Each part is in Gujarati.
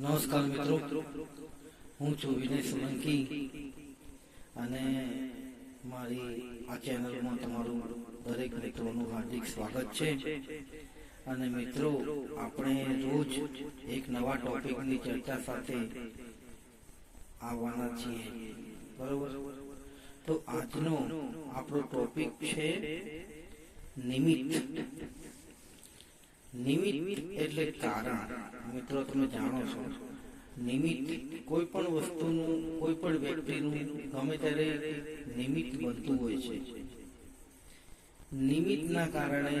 નમસ્કાર મિત્રો. હું છું વિનય સોલંકી અને મારી આ ચેનલમાં તમારું દરેક મિત્રોનું હાર્દિક સ્વાગત છે. અને મિત્રો, આપણે રોજ એક નવા ટોપિકની ચર્ચા સાથે આવવાના છીએ. બરોબર? તો આજનો આપણો ટોપિક છે નિમિત્ત. નિમિત્ત એટલે કારણ મિત્રો, તમે જાણો છો, નિમિત્ત કોઈ પણ વસ્તુનું કોઈ પણ વ્યક્તિનું ગમે ત્યારે નિમિત્ત બનતું હોય છે. નિમિત્તના કારણે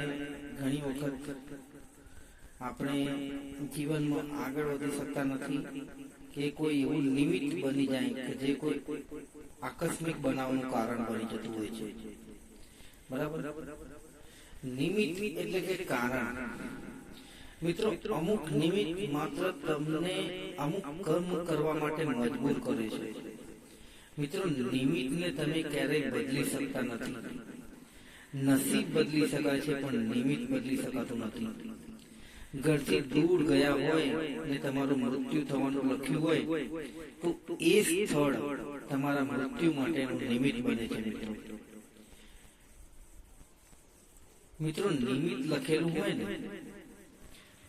ઘણી વખત આપણે જીવનમાં આગળ વધી શકતા નથી કે કોઈ એવું નિમિત્ત બની જાય કે જે કોઈ આકસ્મિક બનાવનું કારણ બની જતું હોય છે. બરાબર? નિમિત્ત એટલે કે કારણ. મિત્રો, અમુક નિમિત્ત માત્ર તમને અમુક કર્મ કરવા માટે મજબૂર કરે છે. મિત્રો, નિમિત્તને તમે ક્યારેય બદલી શકતા નથી. નસીબ બદલી શકાય છે, પણ નિમિત્ત બદલી શકાતું નથી. ઘરથી દૂર ગયા હોય ને તમારું મૃત્યુ થવાનું લખ્યું હોય, તો એ સ્થળ તમારા મૃત્યુ માટેનું નિમિત્ત બને છે, મિત્રો. મિત્રો, નિમિત્ત લખેલું હોય ને,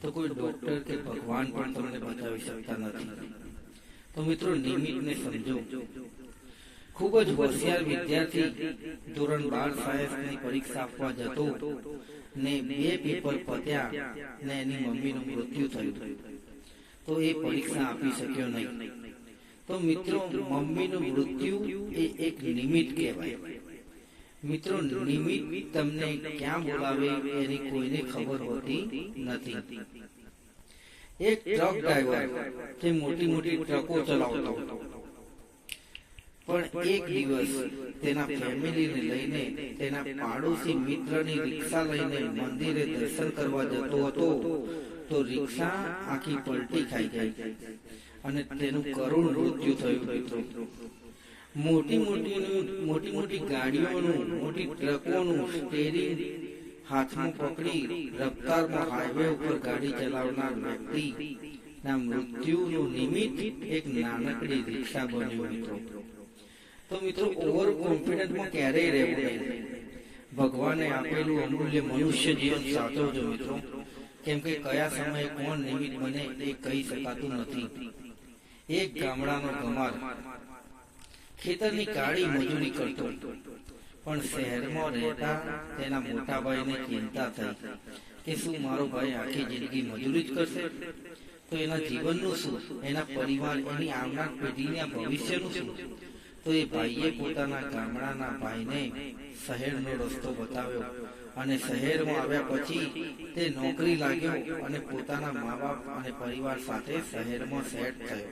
તો કોઈ ડોક્ટર કે ભગવાન પણ તમને બચાવી શકતા નથી. તો મિત્રો, નિમિત્તને સમજો. ખૂબ જ હોશિયાર વિદ્યાર્થી ધોરણ બાર સાયન્સની પરીક્ષા આપવા જતો ને બે પેપર પત્યા ને એની મમ્મીનું મૃત્યુ થયું. તો એ પરીક્ષા આપી શક્યો નહીં. તો મિત્રો, મમ્મીનું મૃત્યુ એ એક નિમિત્ત કહેવાય. મિત્રો, નિમિત્ત તમને ક્યાં બોલાવે એની કોઈને ખબર હોતી નથી. એક ટ્રક ડ્રાઈવર જે મોટી મોટી ટ્રકો ચલાવતો હતો. પણ એક દિવસ તેના ફેમિલીને લઈને તેના પાડોશી મિત્રની રિક્ષા લઈને મંદિરે દર્શન કરવા જતો હતો, તો રિક્ષા આખી પલટી ખાઈ ગઈ. અને તેનું કરુણ મૃત્યુ થયું, મિત્રો. મોટી મોટી મોટી મોટી ગાડીઓનું, મોટી ટ્રકોનું સ્ટેરિંગ હાથમાં પકડી રફતારમાં હાઈવે ઉપર ગાડી ચલાવનાર વ્યક્તિ. ના, મૃત્યુનું નિમિત્ત એક નાનકડી રિક્ષા બન્યું મિત્રો તો મિત્રો ઓવર કોન્ફિડન્ટમાં ક્યારેય રહેવું નહીં. ભગવાને આપેલું અમૂલ્ય મનુષ્ય જીવન સાચવજો મિત્રો. કેમ કે કયા સમયે કોણ નિમિત્ત બને એ કહી શકાતું નથી. એક ગામડાનો ગમાર. ખેતરની કાળી મજૂરી કરતો પણ શહેરમાં રહેતા તેના મોટા ભાઈને ચિંતા થઈ કે શું મારો ભાઈ આખી જિંદગી મજૂરી જ કરશે? તો એના જીવનનું શું? એના પરિવાર એની આવનાર પેઢીના ભવિષ્યનું શું? તો એ ભાઈએ પોતાના ગામડાના ભાઈને શહેરનો રસ્તો બતાવ્યો. અને શહેરમાં આવ્યા પછી તે નોકરી લાગ્યો અને પોતાના મા બાપ અને પરિવાર સાથે શહેરમાં સેટ થયો.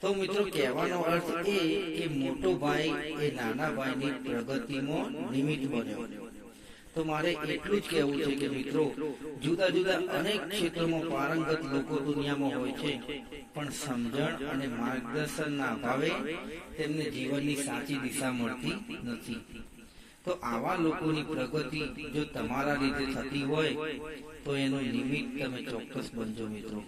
તો મિત્રો કહેવાનો અર્થ એ કે મોટો ભાઈ, એ નાના ભાઈની પ્રગતિમાં નિમિત્ત બન્યો. તો મારે એટલું જ કહેવું છે કે મિત્રો, જુદા જુદા અનેક ક્ષેત્રોમાં પારંગત લોકો દુનિયામાં હોય છે, પણ સમજણ અને માર્ગદર્શનના અભાવે તેમને જીવનની સાચી દિશા મળતી નથી. તો આવા લોકોની પ્રગતિ જો તમારા રીતે થતી હોય, તો એનું નિમિત્ત તમે ચોક્કસ બનજો મિત્રો.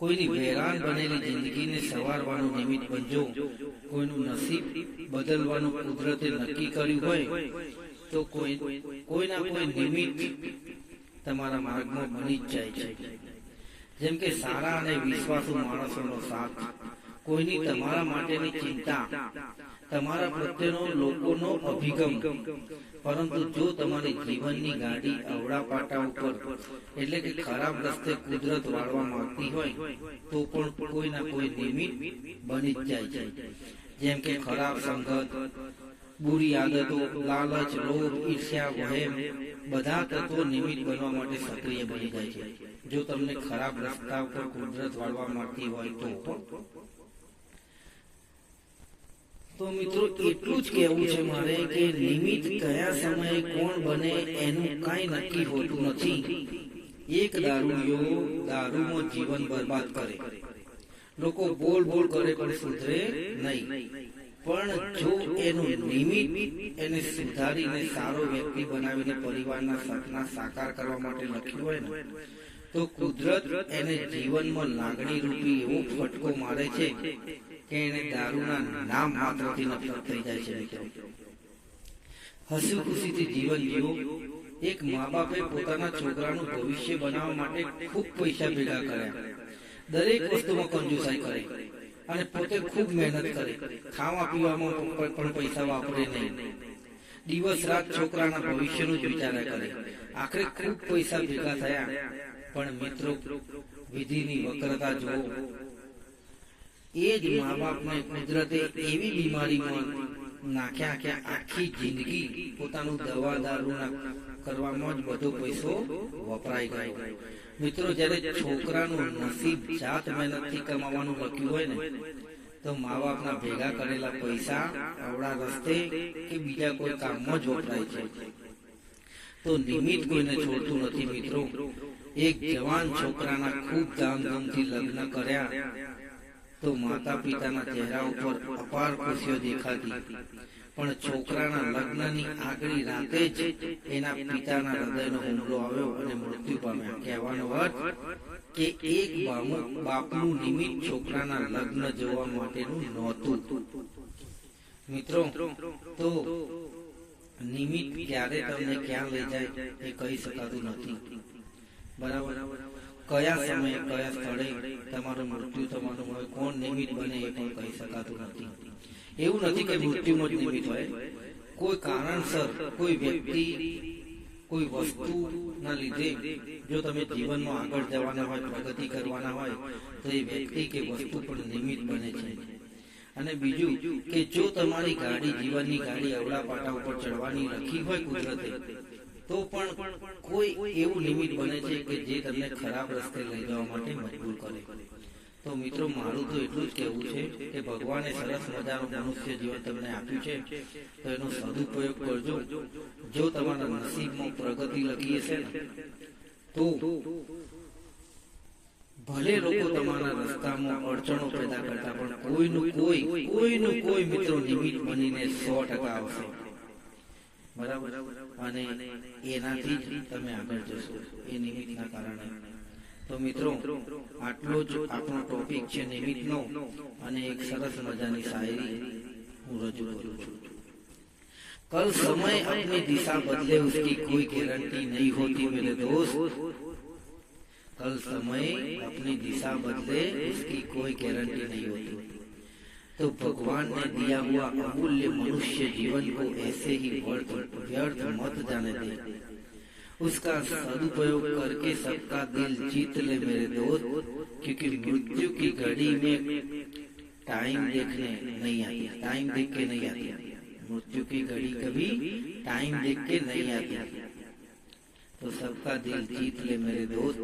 કોઈની વેરાન બનેલી જિંદગીને સવારવાનું નિમિત્ત બનજો. કોઈનું નસીબ બદલવાનું કુદરતે નક્કી કર્યું હોય તો કોઈ કોઈના કોઈ નિમિત્ત તમારા માર્ગમાં બની જ જાય છે. જેમ કે સારા અને વિશ્વાસુ માણસોનો સાથ. કોઈની તમારા માટેની ચિંતા તમારા પ્રત્યેનો લોકોનો અભિગમ. પરંતુ જો તમારી જીવનની ગાડી અવડા પાટા ઉપર, એટલે કે ખરાબ રસ્તે કુદરત વાળવા માંગતી હોય, તો પણ કોઈના કોઈ નિમિત્ત બની જાય છે. જેમ કે ખરાબ સંગત, બુરી આદતો, લાલચ, લોભ, ઈર્ષ્યા, વહેમ, બધા તત્વો નિમિત્ત બનવા માટે સક્રિય બની જાય છે. જો તમને ખરાબ રસ્તા ઉપર કુદરત વાળવા માંગતી હોય તો તો મિત્રો, એટલું જ કહેવું છે મારે કે લિમિટ કયા સમયે કોણ બને એનું કાંઈ નક્કી હોતું નથી. એક દારૂડિયો દારૂમાં જીવન બરબાદ કરે. લોકો બોલ બોલ કરે પણ સુધરે નહીં. પણ જો એનું નિમિત્ત એને સુધારીને સારો વ્યક્તિ બનાવીને પરિવારના સપના સાકાર કરવા માટે લખ્યું હોય ને, તો કુદરત એને જીવનમાં લાગણી રૂપી એવો ફટકો મારે છે. કે એને દારૂના નામ માત્રથી નફરત થઈ જાય છે હસી ખુશીથી જીવન જીવો. એક મા બાપે પોતાના છોકરાનું ભવિષ્ય બનાવવા માટે ખૂબ પૈસા ભેગા કર્યા. દરેક વસ્તુમાં કંજુસાઈ કરે. અને પોતે ખૂબ મહેનત કરે. ખાવા પીવામાં પણ પૈસા વાપરે નહીં. દિવસ રાત છોકરાના ભવિષ્યનું જ વિચાર કરે. આખરે ખૂબ પૈસા ભેગા થયા. પણ મિત્રો, વિધિની વક્રતા જુઓ. એ જ મા બાપને કુદરતે એવી બીમારીમાં નાખ્યા કે આખી જિંદગી પોતાનું દવા દારૂના કરવામાં જ બધો પૈસો વપરાઈ ગયો. મિત્રો, જ્યારે છોકરાનું નસીબ જાત મહેનતથી કમાવાનું લખ્યું હોય ને, તો મા બાપના ભેગા કરેલા પૈસા અવળા રસ્તે કે બીજા કોઈ કામમાં જ વપરાય છે. તો નિમિત્ત કોઈને છોડતું નથી, મિત્રો. એક જવાન છોકરાના ખૂબ ધામધૂમથી લગ્ન કર્યા. તો માતા પિતાના ચહેરા ઉપર અપાર ખુશીઓ દેખાતી. પણ છોકરાના લગ્નની આગલી રાતે જ એના પિતાના હૃદયનો હુમલો આવ્યો અને મૃત્યુ પામ્યા. કહેવાનો અર્થ કે એક બાપનું નિમિત્ત છોકરાના લગ્ન જોવા માટેનું નહોતું. મિત્રો, તો નિમિત્ત ક્યારે તમને ક્યાં લઈ જાય એ કહી શકાતું નથી. બરાબર? કયા સમયે, કયા સ્થળે તમારું મૃત્યુ થવાનું હોય કોણ નિમિત્ત બને એ પણ કહી શકાતું નથી. એવું નથી કે મૃત્યુનો જ નિમિત્ત હોય. કોઈ કારણસર કોઈ વ્યક્તિ, કોઈ વસ્તુના લીધે જો તમે જીવનમાં આગળ જવાના હોય, પ્રગતિ કરવાના હોય, તો એ વ્યક્તિ કે વસ્તુ પણ નિમિત્ત બને છે. અને બીજું કે જો તમારી ગાડી, જીવનની ગાડી અવળા પાટા ઉપર ચડવાની લખી હોય કુદરતે તો પણ કોઈ એવું લિમિટ બને છે કે જે તમને ખરાબ રસ્તે લઈ જવા માટે મજબૂર કરે. તો મિત્રો મારું તો એટલું જ કહેવું છે કે ભગવાને સરસ મજાનું મનુષ્ય જીવન તમને આપ્યું છે તો એનો સદુપયોગ કરજો. જો તમારા નસીબમાં પ્રગતિ લખી હશે ને તો ભલે લોકો તમારા રસ્તામાં અડચણો પેદા કરતા પણ કોઈનું કોઈ કોઈનું કોઈ મિત્રો નિમિત્ત બનીને સો ટકા આવશે. બરાબર અને એનાથી જ તમે આગળ જશો એ નિમિત્તના કારણે તો મિત્રો આટલો જ આપણો ટોપિક છે નિમિત્તનો અને એક સરસ મજાની શાયરી હું રજૂ કરું છું कल समय अपनी दिशा बदले उसकी कोई गारंटी नहीं होती मेरे दोस्त कल समय अपनी दिशा बदले उसकी कोई गारंटी नहीं होती तो भगवान ने दिया हुआ अमूल्य मनुष्य जीवन को ऐसे ही व्यर्थ मत जाने दे। उसका सदुपयोग करके सबका दिल जीत ले मेरे दोस्त, क्योंकि मृत्यु की घड़ी में टाइम देखने नहीं आती, टाइम देख के नहीं आती। मृत्यु की घड़ी कभी टाइम देख के नहीं आती। तो सबका दिल जीत ले मेरे दोस्त,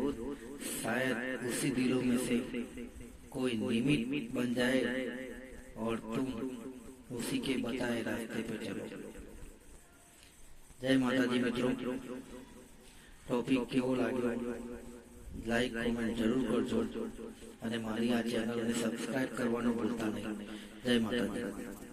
शायद उसी दिलों में से कोई निमित्त बन जाए। और तुम उसी के बताए रास्ते पे चलो જય માતાજી મિત્રો ટોપિક કેવો લાગ્યો લાઈક કોમેન્ટ જરૂર કરજો અને મારી આ ચેનલને સબસ્ક્રાઇબ કરવાનું ભૂલતા નહીં જય માતાજી